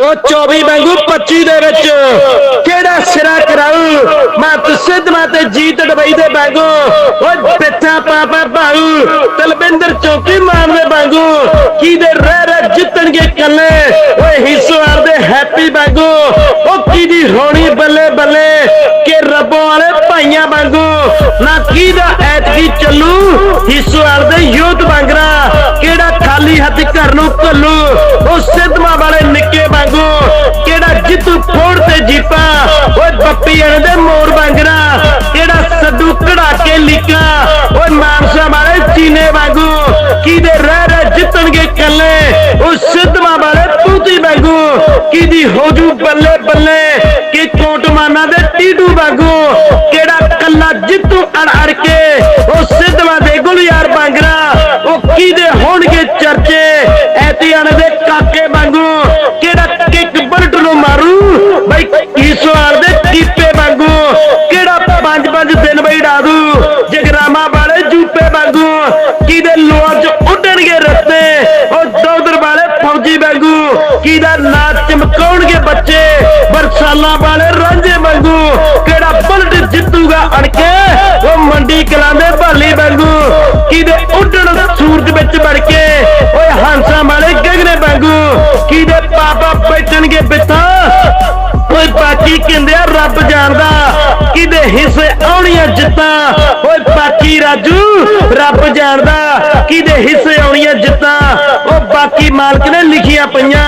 ਉਹ 24 ਵਾਂਗੂ 25 ਦੇ ਵਿੱਚ। ਕਿਹੜਾ ਸਿਰਾ ਕਰਾਉ ਮਤ ਸਿੱਧ ਤੇ ਜੀਤ ਡਬਈ ਦੇ ਵਾਂਗੂ। ਉਹ ਪਿੱਠਾ ਪਾਪਾ ਭਾਉ ਤਲਵਿੰਦਰ ਚੌਕੀ ਮਾਰਦੇ ਵਾਂਗੂ। ਕਿਹਦੇ ਰਹਿ ਰਹਿ ਜਿੱਤਣਗੇ ਕੱਲੇ ਓਏ ਹਿੱਸਵਾਰ ਦੇ ਹੈਪੀ ਵਾਂਗੂ। ਉਹ ਕਿਹਦੀ ਹੋਣੀ ਬੱਲੇ ਬੱਲੇ? ਕਿ ਰੱਬੋਂ ਵਾਲੇ ਭਾਈਆਂ ਵਾਂਗੂ। ਨਾ ਕਿਹਦਾ ਐਤਕੀ ਚੱਲੂ? ਹਿੱਸਵਾਰ ਦੇ ਯੂਥ ਵਾਂਗਰਾ। ਕਿਹੜਾ ਖਾਲੀ ਹੱਥ ਘਰ ਨੂੰ ਘੱਲੂ? ਉਹ ਸਿੱਧਵਾਂ ਵਾਲੇ ਓਏ ਬੱਪੀ ਮੋਰ ਵਾਂਗਰਾ ਕਿਹੜਾ ਸੱਡੂ ਕਢਾ ਕੇ ਲੀਕਾ ਓਏ ਮਾਨਸਾ ਵਾਲੇ, ਚੀਨੇ ਵਾਂਗੂ ਕਿਹਦੇ ਰਹਿ ਰਹਿ ਜਿੱਤਣਗੇ ਕੱਲੇ ਉਹ ਸਿੱਧਵਾਂ ਵਾਲੇ ਪੂਤੀ ਵਾਂਗੂ ਕਿਹਦੀ ਹੋਜੂ ਬੱਲੇ ਬੱਲੇ? ਕਿ ਕੋਟਮਾਨਾ ਦੇ ਟੀਡੂ ਵਾਂਗੂ ਕਿਹੜਾ ਕੱਲਾ ਜਿੱਤੂ ਅੜ ਅੜ ਕੇ? ਉਹ ਸਿੱਧਵਾਂ ਦੇ ਗੁਲਿਆਰ ਵਾਂਗਰਾ ਉਹ ਕਿਹਦੇ ਹੋਣਗੇ ਚਰਚੇ? ਉਹ ਦੌਦਰ ਵਾਲੇ ਫੌਜੀ ਵਾਂਗੂ, ਕਿਹਦਾ ਨਾਚ ਚਮਕਾਉਣਗੇ ਬੱਚੇ? ਬਰਸਾਲਾਂ ਵਾਲੇ ਰਾਂਝੇ ਵਾਂਗੂ, ਕਿਹੜਾ ਬਲਟ ਜਿੱਤੂਗਾ ਅੜ ਕੇ ਉਹ ਮੰਡੀ ਕਲਾਂ ਦੇ ਭਾਲੀ ਵਾਂਗੂ, ਕਿਹਦੇ ਉੱਡਣ ਸੂਰਜ ਵਿੱਚ ਵੜ ਕੇ ਓਏ ਹੰਸਾਂ ਵਾਲੇ ਗਗਨੇ ਵਾਂਗੂ, ਕਿਹਦੇ ਪਾਪਾ ਬੈਠਣਗੇ ਬਿੱਥਾਂ? ਕੋਈ ਬਾਕੀ ਕਹਿੰਦੇ ਆ, ਰੱਬ ਜਾਣਦਾ। ਕਿਹਦੇ ਹਿੱਸੇ ਆਉਣੀਆਂ ਜਿੱਤਾਂ। ਓਏ ਬਾਕੀ ਰਾਜੂ, ਰੱਬ ਜਾਣਦਾ ਕਿਹਦੇ ਹਿੱਸੇ ਆਉਣੀਆਂ ਜਿੱਤਾਂ। ਓ ਬਾਕੀ ਮਾਲਕ ਨੇ ਲਿਖੀਆਂ ਪਈਆਂ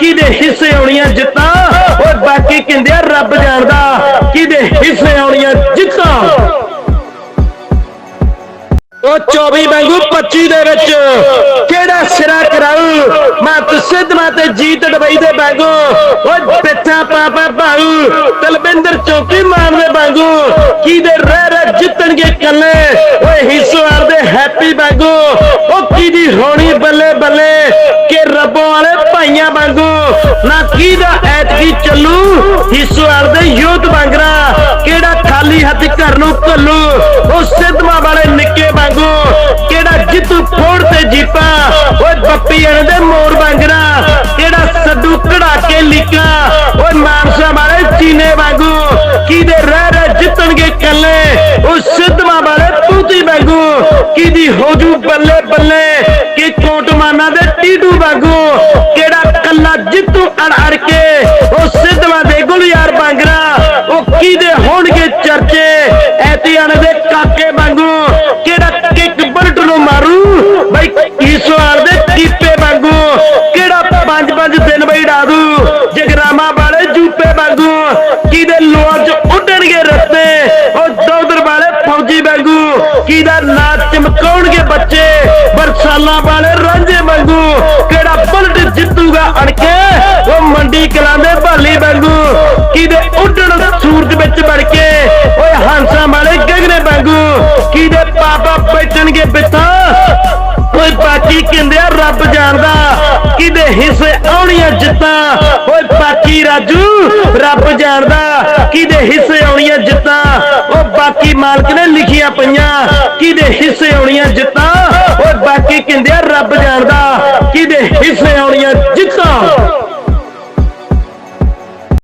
ਕਿਹਦੇ ਹਿੱਸੇ ਆਉਣੀਆਂ ਜਿੱਤਾਂ। ਓਏ ਬਾਕੀ ਕਹਿੰਦੇ ਆ, ਰੱਬ ਜਾਣਦਾ ਕਿਹਦੇ ਹਿੱਸੇ ਆਉਣੀਆਂ ਜਿੱਤਾਂ। ਉਹ 24 ਵਾਂਗੂ 25 ਦੇ ਵਿੱਚ ਕਿਹੜਾ ਸਿਰਾ ਕਰਾਉ ਮਤ ਸਿੱਧ ਮਤ ਜੀਤ ਡਬਈ ਦੇ ਵਾਂਗੂ। ਉਹ ਪਾਪਾ ਭਾਉ ਚੌਕੀ ਮਾਰਦੇ ਵਾਂਗੂ ਕਿਹਦੇ ਰਹਿ ਰਹਿ ਜਿੱਤਣਗੇ ਕੱਲੇ ਓਏ ਹਿੱਸਵਾਰ ਦੇ ਹੈਪੀ ਵਾਂਗੂ, ਉਹ ਕਿਹਦੀ ਹੋਣੀ ਬੱਲੇ ਬੱਲੇ, ਕਿ ਰੱਬੋਂ ਵਾਲੇ ਭਾਈਆਂ ਵਾਂਗੂ? ਨਾ ਕਿਹਦਾ ਐਤਕੀ ਚੱਲੂ ਹਿੱਸਵਾਰ ਦੇ ਯੂਥ ਵਾਂਗਰਾ, ਕਿਹੜਾ ਖਾਲੀ ਹੱਥ ਘਰ ਨੂੰ ਘੱਲੂ? ਉਹ ਸਿੱਧਵਾਂ ਵਾਲੇ ਨਿੱਕੇ ਵਾਂਗੂ, ਕਿਹੜਾ ਜਿੱਤੂ ਫੋੜ ਤੇ ਜੀਪਾ? ਓਏ ਬੱਪੀ ਅਣ ਦੇ ਮੋਰ ਵਾਂਗਰਾ, ਕਿਹੜਾ ਸੱਡੂ ਕਢਾ ਕੇ ਲੀਕਾ? ਓਏ, ਮਾਨਸਾ ਵਾਲੇ ਵਾਂਗੂ ਕਿਹਦੇ ਰਹਿ ਰਹਿ ਜਿੱਤਣਗੇ ਕੱਲੇ ਉਹ ਸਿੱਧਵਾਂ ਵਾਲੇ ਪੂਤੀ ਵਾਂਗੂ ਕਿਹਦੀ ਹੋਜੂ ਬੱਲੇ ਬੱਲੇ? ਕਿ ਕੋਟਮਾਨਾ ਦੇ ਟੀਡੂ ਵਾਂਗੂ ਕਿਹੜਾ ਕੱਲਾ ਜਿੱਤੂ ਅੜ ਅੜ ਕੇ? ਉਹ ਸਿੱਧਵਾਂ ਦੇ ਗੁਲਿਆਰ ਬਾਂਗਰਾ, ਉਹ ਕਿਹਦੇ ਹੋਣਗੇ ਚਰਚੇ? ਐਤੀਆਂ ਦੇ ਕਾਕੇ ਵਾਂਗੂ ਕਿਹੜਾ ਕਿੱਕ ਬਲਟ ਨੂੰ ਮਾਰੂ? ਬਈ ਕੀ ਸਵਾਰ ਦੇ ਕੀਪੇ ਵਾਂਗੂ ਕਿਹੜਾ ਪੰਜ ਪੰਜ ਦਿਨ ਬਈ ਡਾਦੂ ਕਿਹਦੇ ਲੋਹਾਂ 'ਚ ਉੱਡਣਗੇ ਰਸਤੇ। ਉਹ ਦੌਦਰ ਵਾਲੇ ਫੌਜੀ ਵਾਂਗੂ, ਕਿਹਦਾ ਨਾਚ ਚਮਕਾਉਣਗੇ ਬੱਚੇ? ਬਰਸਾਲਾਂ ਵਾਲੇ ਰਾਂਝੇ ਵਾਂਗੂ, ਕਿਹੜਾ ਬੁਲਟ ਜਿੱਤੂਗਾ ਅਣਕੇ? ਉਹ ਮੰਡੀ ਕਲਾਂ ਦੇ ਭਾਲੀ ਵਾਂਗੂ, ਕਿਹਦੇ ਉੱਡਣ ਸੂਰਜ ਵਿੱਚ ਵੜ ਕੇ ਓਏ ਹੰਸਾਂ ਵਾਲੇ ਗਗਨੇ ਵਾਂਗੂ, ਕਿਹਦੇ ਪਾਪਾ ਬੈਠਣਗੇ ਬਿੱਥਾਂ? ਕਹਿੰਦੇ ਆ, ਰੱਬ ਜਾਣਦਾ ਕਿਹਦੇ ਹਿੱਸੇ ਆਉਣੀਆਂ ਜਿੱਤਾਂ। ਓਏ ਬਾਕੀ ਰਾਜੂ, ਰੱਬ ਜਾਣਦਾ ਕਿਹਦੇ ਹਿੱਸੇ ਆਉਣੀਆਂ ਜਿੱਤਾਂ। ਓ ਬਾਕੀ ਮਾਲਕ ਨੇ ਲਿਖੀਆਂ ਪਈਆਂ, ਕਿਹਦੇ ਹਿੱਸੇ ਆਉਣੀਆਂ ਜਿੱਤਾਂ। ਓਏ ਬਾਕੀ ਕਹਿੰਦੇ ਆ, ਰੱਬ ਜਾਣਦਾ ਕਿਹਦੇ ਹਿੱਸੇ ਆਉਣੀਆਂ